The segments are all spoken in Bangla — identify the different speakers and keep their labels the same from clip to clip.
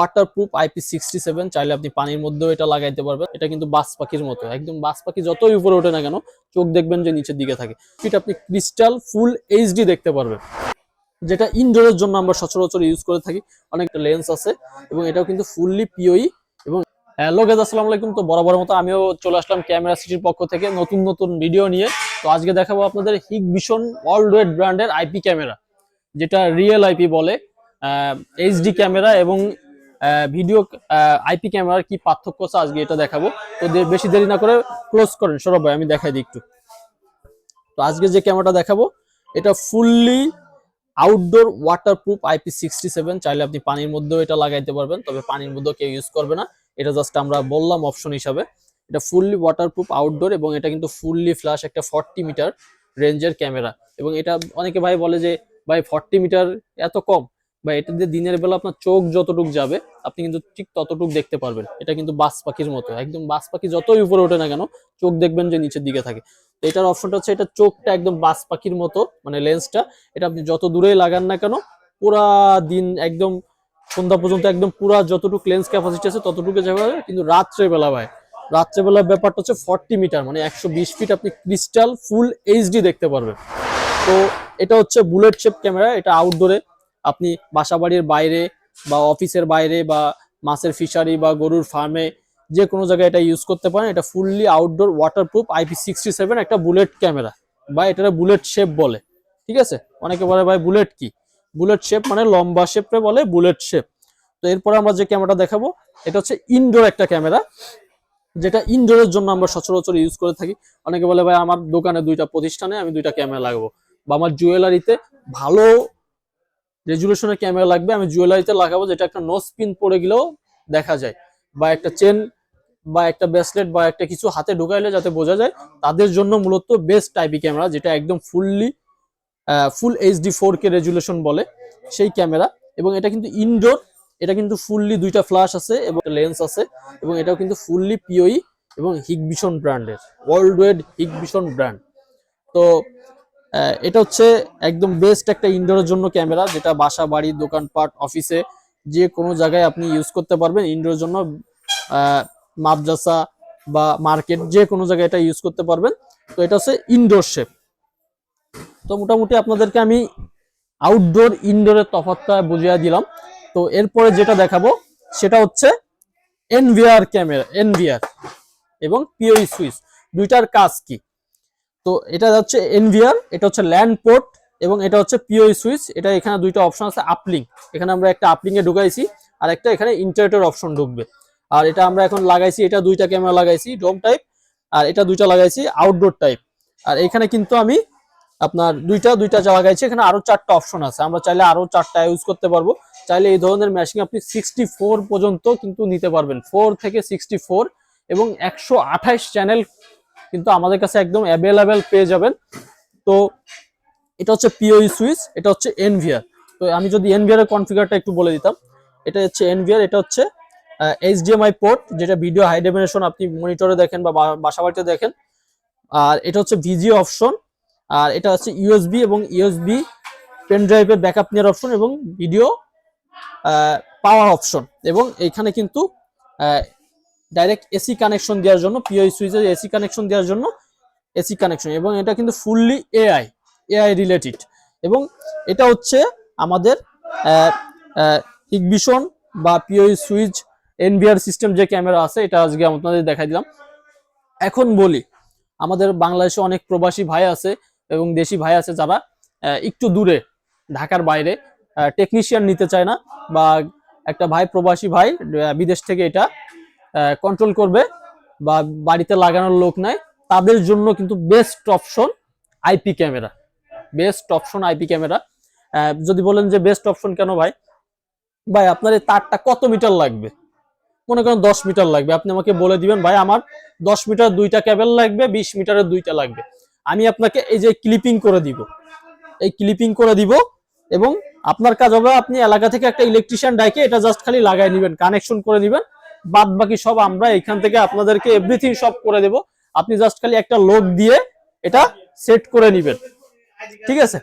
Speaker 1: Water proof IP sixty seven চাইলে আপনি পানির মধ্যেও এটা লাগাইতে পারবেন। এটা কিন্তু বাস পাখির মতো, একদম বাস পাখি যতই উপরে ওঠে না কেন, চোখ দেখবেন যে নিচের দিকে থাকে। এটা আপনি ক্রিস্টাল ফুল এইচডি দেখতে পারবেন, যেটা ইনডোরের জন্য আমরা সচরাচর ইউজ করে থাকি। অনেকটা লেন্স আছে এবং এটাও কিন্তু ফুললি পিওই এবং হ্যালো গেজ আসসালামু আলাইকুম। তো বরাবর মতো আমিও চলে আসলাম ক্যামেরা সিটির পক্ষ থেকে নতুন নতুন ভিডিও নিয়ে। তো আজকে দেখাবো আপনাদের হিগ ভিশন ওয়েড ব্র্যান্ডের আইপি ক্যামেরা যেটা রিয়েল আইপি বলে এইচডি ক্যামেরা এবং ভিডিও আইপি ক্যামেরার কি পার্থক্য আছে আজকে এটা দেখাবো। তো বেশি দেরি না করে ক্লোজ করেন, সৌরভ ভাই, আমি দেখাই দিই একটু। তো আজকে যে ক্যামেরাটা দেখাবো, এটা fully outdoor waterproof IP sixty seven চাইলে আপনি পানির মধ্যেও এটা লাগাইতে পারবেন, তবে পানির মধ্যেও কেউ ইউজ করবে না। এটা জাস্ট আমরা বললাম অপশন হিসাবে। এটা ফুললি ওয়াটারপ্রুফ আউটডোর এবং এটা কিন্তু ফুললি ফ্ল্যাশ একটা ফর্টি মিটার রেঞ্জের ক্যামেরা এবং এটা অনেকে ভাই বলে যে, ভাই ফর্টি মিটার এত কম? বা এটা দিয়ে দিনের বেলা আপনার চোখ যতটুক যাবে আপনি কিন্তু ঠিক ততটুক দেখতে পারবেন। এটা কিন্তু বাস পাখির মতো, একদম বাস পাখি যতই উপরে ওঠে না কেন, চোখ দেখবেন যে নিচের দিকে থাকে। তো এটার অপশনটা হচ্ছে এটা চোখটা একদম বাস পাখির মতো মানে লেন্সটা এটা আপনি যত দূরেই লাগান না কেন, পুরা দিন একদম, সন্ধ্যা পর্যন্ত একদম পুরা যতটুকু লেন্স ক্যাপাসিটি আছে ততটুকু যাবে কিন্তু রাত্রে বেলা ভাই, রাত্রেবেলার ব্যাপারটা হচ্ছে ফর্টি মিটার মানে একশো বিশ ফিট আপনি ক্রিস্টাল ফুল এইচডি দেখতে পারবেন। তো এটা হচ্ছে বুলেট শেপ ক্যামেরা এটা আউটডোরে আপনি বাসাবাড়ির বাইরে বা অফিসের বাইরে বা মাছের ফিশারি বা গরুর ফার্মে যে কোনো জায়গায় এটা ইউজ করতে পারেন। এটা fully outdoor waterproof IP sixty seven একটা বুলেট ক্যামেরা বা এটা বুলেট শেপ বলে। ঠিক আছে? অনেকে বলে, ভাই বুলেট কি? বুলেট শেপ মানে লম্বা শেপে বলে বুলেট শেপ তো এরপরে আমরা যে ক্যামেরাটা দেখাবো, এটা হচ্ছে ইনডোর একটা ক্যামেরা যেটা ইনডোরের জন্য আমরা সচরাচর ইউজ করে থাকি। অনেকে বলে, ভাই, আমার দোকানে দুইটা প্রতিষ্ঠানে আমি দুইটা ক্যামেরা লাগাবো। বা আমার জুয়েলারিতে ভালো রেজুলেশনের ক্যামেরা লাগবে, আমি জুয়েলারিতে লাগাবো, যেটা একটা নো স্পিন পড়ে গেলেও দেখা যায়। বা একটা চেন বা একটা ব্রেসলেট বা একটা কিছু হাতে ঢুকাইলে যাতে বোঝা যায়, তাদের জন্য মূলত বেস্ট টাইপি ক্যামেরা, যেটা একদম fully full HD four K resolution বলে সেই ক্যামেরা। এবং এটা কিন্তু ইনডোর এটা কিন্তু ফুললি দুইটা ফ্ল্যাশ আছে এবং লেন্স আছে এবং এটাও কিন্তু ফুললি পিওই এবং হিগভিশন ব্র্যান্ডের ওয়ার্ল্ড ওয়েড হিগভিশন ব্র্যান্ড তো এটা হচ্ছে একদম বেস্ট একটা ইনডোরের জন্য ক্যামেরা, যেটা বাসা, বাড়ি, দোকানপাট অফিসে যে কোনো জায়গায় আপনি ইউজ করতে পারবেন ইনডোরের জন্য মাদ্রাসা বা মার্কেট যে কোনো জায়গায় এটা ইউজ করতে পারবেন। তো এটা হচ্ছে ইনডোর শেপ তো মোটামুটি আপনাদেরকে আমি আউটডোর ইনডোরের তফাৎটা বুঝিয়ে দিলাম। তো এরপরে যেটা দেখাবো, সেটা হচ্ছে এনভিআর ক্যামেরা এনভিআর এবং পিওই সুইচ দুইটার কাজ কি? তো এটা হচ্ছে এনভিআর এটা হচ্ছে ল্যান্ড পোর্ট এবং এটা হচ্ছে পিওই সুইচ এটা এখানে দুইটা অপশন আছে আপলিং এখানে আমরা একটা আপলিং এ ঢুকাইছি, আর একটা এখানে ইন্টারনেটের অপশন ঢুকবে। আর এটা আমরা এখন লাগাইছি, এটা দুইটা ক্যামেরা লাগাইছি ডোম টাইপ আর এটা দুইটা লাগাইছি আউটডোর টাইপ আর এখানে কিন্তু আমি আপনার দুইটা দুইটা যা লাগাইছি, এখানে আরও চারটা অপশন আছে। আমরা চাইলে আরও চারটা ইউজ করতে পারব। চাইলে এই ধরনের মেশিন আপনি সিক্সটি পর্যন্ত কিন্তু নিতে পারবেন। ফোর থেকে সিক্সটি এবং একশো চ্যানেল কিন্তু আমাদের কাছে একদম অ্যাভেলেবেল পেয়ে যাবেন। তো এটা হচ্ছে পিওই সুইচ এটা হচ্ছে এনভিআর তো আমি যদি এনভিআর এর কনফিগারটা একটু বলে দিতাম, এটা হচ্ছে এনভিআর এটা হচ্ছে এইচডিএমআই পোর্ট যেটা ভিডিও হাই ডেফিনেশন আপনি মনিটরে দেখেন বা বাসাবাড়িতে দেখেন। আর এটা হচ্ছে ভিজিও অপশন আর এটা হচ্ছে ইউএসবি এবং ইউএসবি পেন ড্রাইভের ব্যাকআপ নেওয়ার অপশন এবং ভিডিও পাওয়ার অপশন এবং এইখানে কিন্তু ডাইরেক্ট এসি কানেকশন দেওয়ার জন্য পিওই সুইচের এসি কানেকশন দেওয়ার জন্য এসি কানেকশন এবং এটা কিন্তু ফুললি এআই এআই রিলেটেড এবং এটা হচ্ছে আমাদের ইগবিশন বা পিওই সুইচ এনভিআর সিস্টেম যে ক্যামেরা আছে, এটা আজকে আপনাদের দেখাই দিলাম। এখন বলি, আমাদের বাংলাদেশে অনেক প্রবাসী ভাই আছে এবং দেশি ভাই আছে যারা একটু দূরে, ঢাকার বাইরে টেকনিশিয়ান নিতে চায় না বা একটা ভাই প্রবাসী ভাই বিদেশ থেকে এটা কন্ট্রোল করবে বা বাড়িতে লাগানোর লোক নাই, তাদের জন্য কিন্তু best option IP camera best option IP camera যদি বলেন যে বেস্ট অপশন কেন ভাই? ভাই, আপনার এই তারটা কত মিটার লাগবে? মনে করেন দশ মিটার লাগবে। আপনি আমাকে বলে দিবেন, ভাই, আমার দশ মিটার দুইটা কেবল লাগবে, বিশ মিটারের দুইটা লাগবে। আমি আপনাকে এই যে ক্লিপিং করে দিব, এই ক্লিপিং করে দিব এবং আপনার কাজ হবে আপনি এলাকা থেকে একটা ইলেকট্রিশিয়ান ডাইকে এটা জাস্ট খালি লাগাই নেবেন কানেকশন করে দিবেন বাদ বাকি সব আমরা এখান থেকে আপনাদেরকে এভরিথিং সব করে দেব। আপনি জাস্ট খালি একটা লোক দিয়ে এটা সেট করে নেবেন। ঠিক আছে?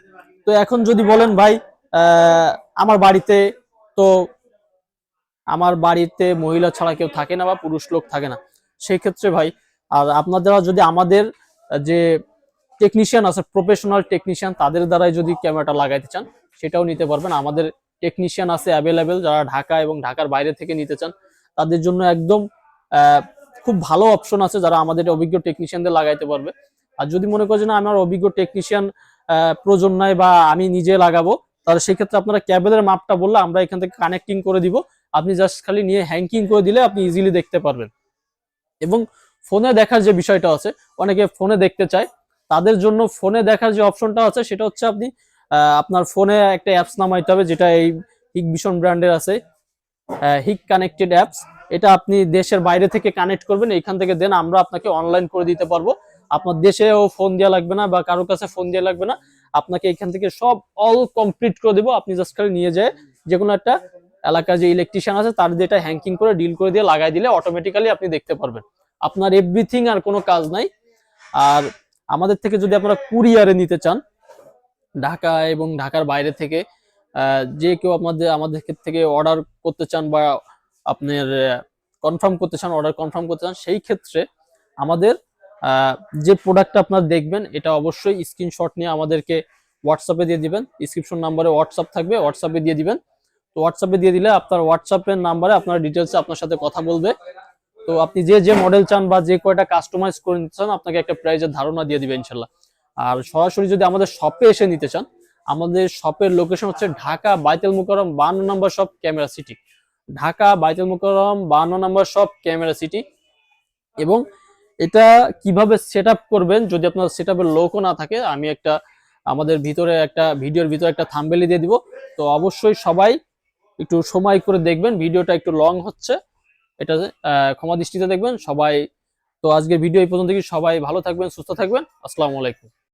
Speaker 1: তো এখন যদি বলেন ভাই আমার বাড়িতে, তো আমার বাড়িতে মহিলা ছাড়া কেউ থাকে না বা পুরুষ লোক থাকে না। সেই ক্ষেত্রে ভাই, আর আপনারা যদি আমাদের যে টেকনিশিয়ান আছে প্রফেশনাল টেকনিশিয়ান তাদের দ্বারাই যদি ক্যামেরাটা লাগাইতে চান, সেটাও নিতে পারবেন। আমাদের টেকনিশিয়ান আছে অ্যাভেলেবেল যারা ঢাকা এবং ঢাকার বাইরে থেকে নিতে চান তাদের জন্য একদম খুব ভালো অপশন আছে যারা আমাদের অভিজ্ঞ টেকনিশিয়ানদের লাগাইতে পারবে। আর যদি মনে করেন আমার অভিজ্ঞ টেকনিশিয়ান প্রয়োজন নাই বা আমি নিজে লাগাবো, তাহলে সেক্ষেত্রে আপনারা ক্যাবেলের মাপটা বললে আমরা এখান থেকে কানেক্টিং করে দিব। আপনি জাস্ট খালি নিয়ে হ্যাঙ্কিং করে দিলে আপনি ইজিলি দেখতে পারবেন। এবং ফোনে দেখার যে বিষয়টা আছে, অনেকে ফোনে দেখতে চায়। তাদের জন্য ফোনে দেখার যে অপশনটা আছে, সেটা হচ্ছে আপনি আপনার ফোনে একটা অ্যাপস নামাইতে হবে, যেটা এই হিক ভিশন ব্র্যান্ডের আছে। হিক কানেক্টেড অ্যাপস এটা আপনি দেশের বাইরে থেকে কানেক্ট করবেন এখান থেকে দেন আমরা আপনাকে অনলাইন করে দিতে পারব। আপনার দেশেও ফোন দেওয়া লাগবে না বা কারোর কাছে ফোন দেওয়া লাগবে না। আপনাকে এখান থেকে সব অল কমপ্লিট করে দেবো। আপনি জাস্ট খালি নিয়ে যায় যে কোনো একটা এলাকার যে ইলেকট্রিশিয়ান আছে, তার দিয়ে এটা হ্যাঙ্কিং করে ডিল করে দিয়ে লাগাই দিলে অটোমেটিক্যালি আপনি দেখতে পারবেন। আপনার এভরিথিং আর কোনো কাজ নাই। আর আমাদের থেকে যদি আপনারা কুরিয়ারে নিতে চান, ঢাকা এবং ঢাকার বাইরে থেকে যে কেউ আপনাদের আমাদের থেকে অর্ডার করতে চান বা আপনার কনফার্ম করতে চান অর্ডার কনফার্ম করতে চান, সেই ক্ষেত্রে আমাদের যে প্রোডাক্টটা আপনার দেখবেন, এটা অবশ্যই স্ক্রিনশট নিয়ে আমাদেরকে হোয়াটসঅ্যাপে দিয়ে দিবেন। ডিসক্রিপশন নাম্বারে হোয়াটসঅ্যাপ থাকবে হোয়াটসঅ্যাপে দিয়ে দিবেন। তো হোয়াটসঅ্যাপে দিয়ে দিলে আপনার হোয়াটসঅ্যাপের নাম্বারে আপনার ডিটেলসে আপনার সাথে কথা বলবে। তো আপনি যে যে মডেল চান বা যে কয়টা কাস্টমাইজ করে নিতে চান, আপনাকে একটা প্রাইজের ধারণা দিয়ে দিবে ইনশাল্লাহ আর সরাসরি যদি আমাদের শপে এসে নিতে চান আমাদের শপের লোকেশন হচ্ছে ঢাকা বাইতেল মুকাররম বান্ন নম্বর shop camera city Dhaka Baitul Mukarram বান্ন নম্বর শপ ক্যামেরা সিটি এবং এটা কীভাবে সেট করবেন যদি আপনার সেট আপের লোকও না থাকে, আমি একটা আমাদের ভিতরে একটা ভিডিওর ভিতরে একটা থাম্বেলি দিয়ে দিব। তো অবশ্যই সবাই একটু সময় করে দেখবেন, ভিডিওটা একটু লং হচ্ছে। এটা ক্ষমা দৃষ্টিতে দেখবেন। সবাই, তো আজকের ভিডিও এই পর্যন্ত কি সবাই ভালো থাকবেন, সুস্থ থাকবেন। আসসালামু আলাইকুম।